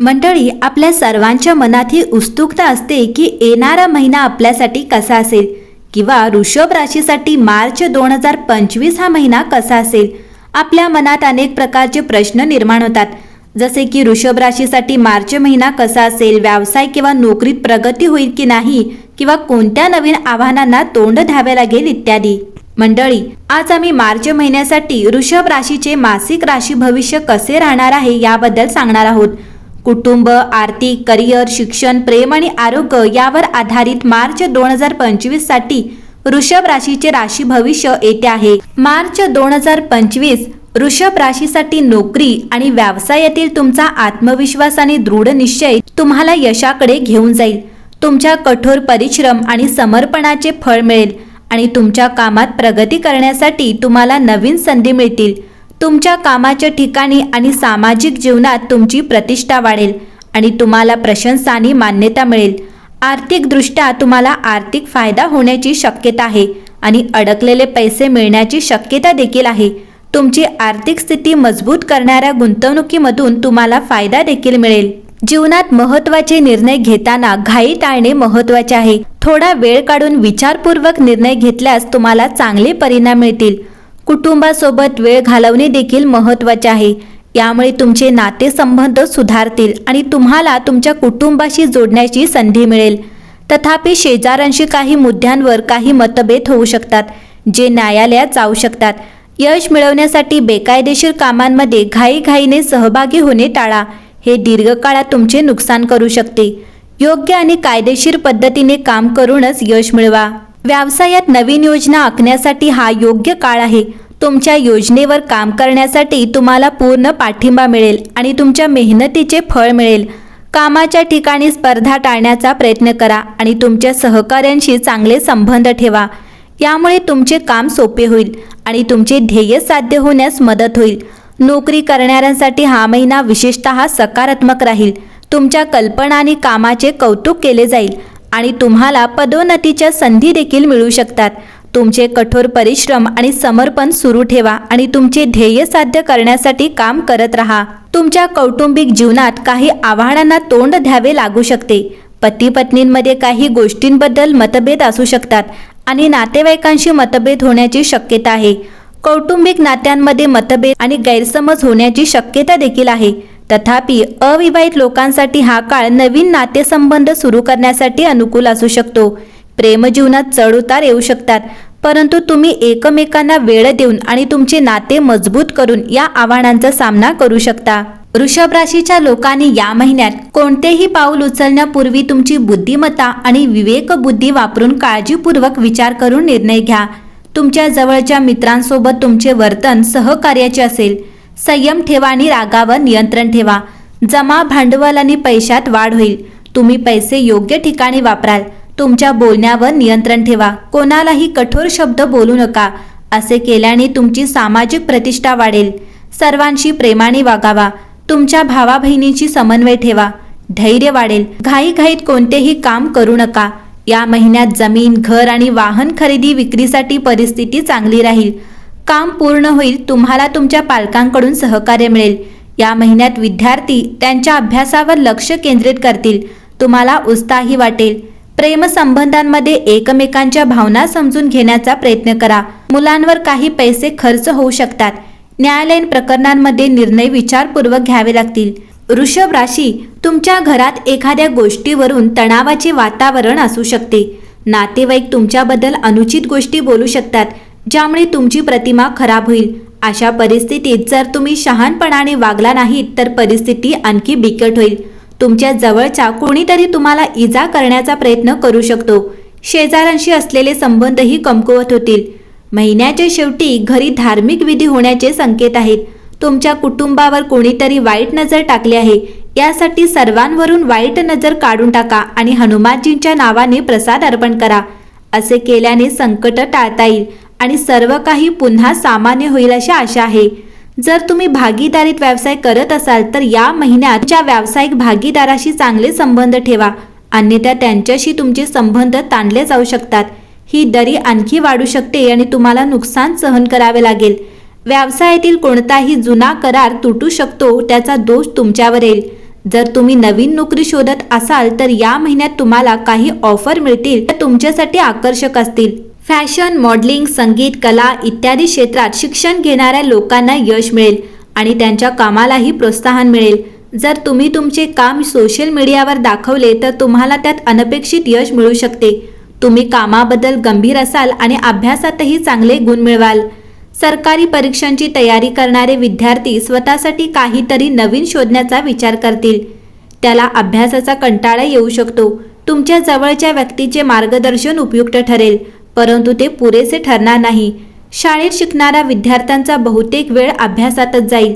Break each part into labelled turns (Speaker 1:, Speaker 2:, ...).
Speaker 1: मंडळी आपल्या सर्वांच्या मनात ही उत्सुकता असते की येणारा महिना आपल्यासाठी कसा असेल? किंवा ऋषभ राशीसाठी मार्च दोन हजार पंचवीस हा महिना कसा असेल? आपल्या मनात अनेक प्रकारचे प्रश्न निर्माण होतात. जसे की ऋषभ राशीसाठी मार्च महिना कसा असेल? व्यवसाय किंवा नोकरीत प्रगती होईल की नाही? किंवा कोणत्या नवीन आव्हानांना तोंड द्यावे लागेल इत्यादी. मंडळी आज आम्ही मार्च महिन्यासाठी वृषभ राशीचे मासिक राशी भविष्य कसे राहणार आहे याबद्दल सांगणार आहोत. कुटुंब आर्थिक करिअर शिक्षण प्रेम आणि आरोग्य यावर आधारित मार्च दोन हजार पंचवीससाठी वृषभ राशीचे राशी भविष्य येते आहे. मार्च दोन हजार पंचवीस वृषभ राशीसाठी नोकरी आणि व्यवसायातील तुमचा आत्मविश्वास आणि दृढ निश्चय तुम्हाला यशाकडे घेऊन जाईल. तुमच्या कठोर परिश्रम आणि समर्पणाचे फळ मिळेल आणि तुमच्या कामात प्रगती करण्यासाठी तुम्हाला नवीन संधी मिळतील. तुमच्या कामाच्या ठिकाणी आणि सामाजिक जीवनात तुमची प्रतिष्ठा वाढेल आणि तुम्हाला प्रशंसा आणि मान्यता मिळेल. आर्थिकदृष्ट्या तुम्हाला आर्थिक फायदा होण्याची शक्यता आहे आणि अडकलेले पैसे मिळण्याची शक्यता देखील आहे. तुमची आर्थिक स्थिती मजबूत करणाऱ्या गुंतवणुकीमधून तुम्हाला फायदा देखील मिळेल. जीवनात महत्त्वाचे निर्णय घेताना घाई टाळणे महत्त्वाचे आहे. थोडा वेळ काढून विचारपूर्वक निर्णय घेतल्यास तुम्हाला चांगले परिणाम मिळतील. कुटुंबासोबत वेळ घालवणे देखील महत्त्वाचे आहे. यामुळे तुमचे नातेसंबंध सुधारतील आणि तुम्हाला तुमच्या कुटुंबाशी जोडण्याची संधी मिळेल. तथापि शेजाऱ्यांशी काही मुद्द्यांवर काही मतभेद होऊ शकतात जे न्यायालयात जाऊ शकतात. यश मिळवण्यासाठी बेकायदेशीर कामांमध्ये घाईघाईने सहभागी होणे टाळा. हे दीर्घकाळात तुमचे नुकसान करू शकते. योग्य आणि कायदेशीर पद्धतीने काम करूनच यश मिळवा. व्यवसायात नवीन योजना आखण्यासाठी हा योग्य काळ आहे. तुमच्या योजनेवर काम करण्यासाठी तुम्हाला पूर्ण पाठिंबा मिळेल आणि तुमच्या मेहनतीचे फळ मिळेल. कामाच्या ठिकाणी स्पर्धा टाळण्याचा प्रयत्न करा आणि तुमच्या सहकाऱ्यांशी चांगले संबंध ठेवा. यामुळे तुमचे काम सोपे होईल आणि तुमचे ध्येय साध्य होण्यास मदत होईल. नोकरी करणाऱ्यांसाठी हा महिना विशेषतः सकारात्मक राहील. तुमच्या कल्पना आणि कामाचे कौतुक केले जाईल आणि तुम्हाला पदोन्नतीच्या संधी देखील मिळू शकतात. तुमचे कठोर परिश्रम आणि समर्पण सुरू ठेवा आणि तुमचे ध्येय साध्य करण्यासाठी काम करत राहा. तुमच्या कौटुंबिक जीवनात काही आव्हानांना तोंड द्यावे लागू शकते. पती पत्नींमध्ये काही गोष्टींबद्दल मतभेद असू शकतात आणि नातेवाईकांशी मतभेद होण्याची शक्यता आहे. कौटुंबिक नात्यांमध्ये मतभेद आणि गैरसमज होण्याची शक्यता देखील आहे. तथापि अविवाहित लोकांसाठी हा काळ नवीन नातेसंबंध सुरू करण्यासाठी अनुकूल असू शकतो. प्रेमजीवनात चढउतार येऊ शकतात. परंतु तुम्ही एकमेकांना वेळ देऊन आणि तुमचे नाते मजबूत करून या आव्हानांचा सामना करू शकता. वृषभ राशीच्या लोकांनी या महिन्यात कोणतेही पाऊल उचलण्यापूर्वी तुमची बुद्धिमत्ता आणि विवेक बुद्धी वापरून काळजीपूर्वक विचार करून निर्णय घ्या. तुमच्या जवळच्या मित्रांसोबत तुमचे वर्तन सहकार्याचे असेल. संयम ठेवा आणि रागावर नियंत्रण ठेवा. जमा भांडवल आणि पैशात वाढ होईल. तुम्ही पैसे योग्य ठिकाणी वापराल. तुमच्या बोलण्यावर नियंत्रण ठेवा. कोणालाही कठोर शब्द बोलू नका. असे केल्याने तुमची सामाजिक प्रतिष्ठा वाढेल. सर्वांशी प्रेमाने वागावा. तुमच्या भावा बहिणीची समन्वय ठेवा. धैर्य वाढेल. घाईघाईत कोणतेही काम करू नका. या महिन्यात जमीन घर आणि वाहन खरेदी विक्रीसाठी परिस्थिती चांगली राहील. काम पूर्ण होईल तुम्हाला तुमच्या पालकांकडून सहकार्य मिळेल. या महिन्यात विद्यार्थी त्यांच्या अभ्यासावर लक्ष केंद्रित करतील. तुम्हाला उत्साही वाटेल. प्रेमसंबंधांमध्ये एकमेकांच्या भावना समजून घेण्याचा प्रयत्न करा. मुलांवर काही पैसे खर्च होऊ शकतात. न्यायालयीन प्रकरणांमध्ये निर्णय विचारपूर्वक घ्यावे लागतील. वृषभ राशी तुमच्या घरात एखाद्या गोष्टीवरून तणावाचे वातावरण असू शकते. नातेवाईक तुमच्याबद्दल अनुचित गोष्टी बोलू शकतात ज्यामुळे तुमची प्रतिमा खराब होईल. अशा परिस्थितीत जर तुम्ही शहाणपणाने वागला नाहीत तर परिस्थिती आणखी बिकट होईल. तुमच्या जवळच्या कोणीतरी तुम्हाला इजा करण्याचा प्रयत्न करू शकतो. शेजाऱ्यांशी असलेले संबंधही कमकुवत होतील. महिन्याच्या शेवटी घरी धार्मिक विधी होण्याचे संकेत आहेत. तुमच्या कुटुंबावर कोणीतरी वाईट नजर टाकली आहे. यासाठी सर्वांवरून वाईट नजर काढून टाका आणि हनुमानजींच्या नावाने प्रसाद अर्पण करा. असे केल्याने संकट टाळता येईल आणि सर्व काही पुन्हा सामान्य होईल अशी आशा आहे. जर तुम्ही भागीदारीत व्यवसाय करत असाल तर या महिन्यात तुमच्या व्यावसायिक भागीदाराशी चांगले संबंध ठेवा. अन्यथा त्यांच्याशी तुमचे संबंध ताणले जाऊ शकतात. ही दरी आणखी वाढू शकते आणि तुम्हाला नुकसान सहन करावे लागेल. व्यवसायातील कोणताही जुना करार तुटू शकतो त्याचा दोष तुमच्यावर येईल. जर तुम्ही नवीन नोकरी शोधत असाल तर या महिन्यात तुम्हाला काही ऑफर मिळतील त्या तुमच्यासाठी आकर्षक असतील. फॅशन मॉडेलिंग संगीत कला इत्यादी क्षेत्रात शिक्षण घेणाऱ्या लोकांना यश मिळेल आणि त्यांच्या कामालाही प्रोत्साहन मिळेल. जर तुम्ही तुमचे काम सोशल मीडियावर दाखवले तर तुम्हाला त्यात अनपेक्षित यश मिळू शकते. तुम्ही कामाबद्दल गंभीर असाल आणि अभ्यासातही चांगले गुण मिळवाल. सरकारी परीक्षांची तयारी करणारे विद्यार्थी स्वतःसाठी काहीतरी नवीन शोधण्याचा विचार करतील. त्याला अभ्यासाचा कंटाळा येऊ शकतो. तुमच्या जवळच्या व्यक्तीचे मार्गदर्शन उपयुक्त ठरेल. परंतु ते पुरेसे ठरणार नाही. शाळेत शिकणाऱ्या विद्यार्थ्यांचा बहुतेक वेळ अभ्यासातच जाईल.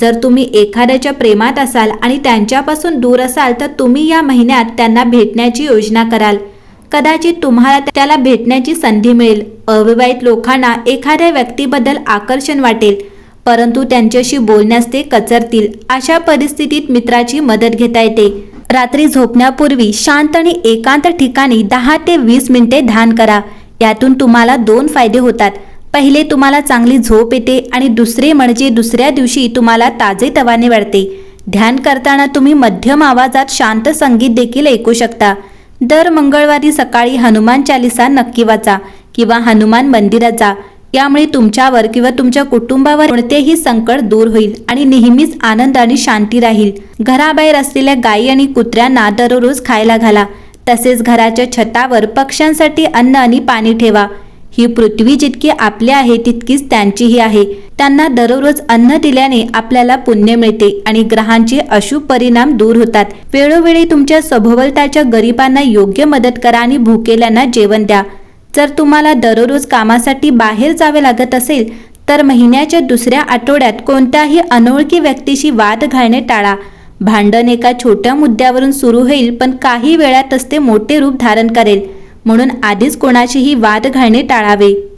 Speaker 1: जर तुम्ही एखाद्याच्या प्रेमात असाल आणि त्यांच्यापासून दूर असाल तर तुम्ही या महिन्यात त्यांना भेटण्याची योजना कराल. कदाचित तुम्हाला त्याला भेटण्याची संधी मिळेल. अविवाहित लोकांना एखाद्या व्यक्तीबद्दल आकर्षण वाटेल परंतु त्यांच्याशी बोलण्यास ते कचरतील. अशा परिस्थितीत मित्राची मदत घेता येते. रात्री झोपण्यापूर्वी शांत आणि एकांत ठिकाणी दहा ते वीस मिनिटे ध्यान करा. यातून तुम्हाला दोन फायदे होतात. पहिले तुम्हाला चांगली झोप येते आणि दुसरे म्हणजे दुसऱ्या दिवशी तुम्हाला ताजे तवाने वाढते. ध्यान करताना तुम्ही मध्यम आवाजात शांत संगीत देखील ऐकू शकता. दर मंगळवारी सकाळी हनुमान चालिसा नक्की वाचा किंवा हनुमान मंदिरात जा. यामुळे तुमच्यावर किंवा तुमच्या कुटुंबावर कोणतेही संकट दूर होईल आणि नेहमीच आनंद आणि शांती राहील. घराबाहेर असलेल्या गायी आणि कुत्र्यांना दररोज खायला घाला. तसेच घराच्या छतावर पक्ष्यांसाठी अन्न आणि पाणी ठेवा. ही पृथ्वी जितकी आपली आहे तितकीच त्यांचीही आहे. त्यांना दररोज अन्न दिल्याने आपल्याला पुण्य मिळते आणि ग्रहांचे अशुभ परिणाम दूर होतात. वेळोवेळी तुमच्या सभोवलताच्या गरिबांना योग्य मदत करा आणि भुकेल्यांना जेवण द्या. जर तुम्हाला दररोज कामासाठी बाहेर जावे लागत असेल तर महिन्याच्या दुसऱ्या आठवड्यात कोणत्याही अनोळखी व्यक्तीशी वाद घालणे टाळा. भांडण एका छोट्या मुद्द्यावरून सुरू होईल पण काही वेळातच ते मोठे रूप धारण करेल. म्हणून आधीच कोणाशीही वाद घालणे टाळावे.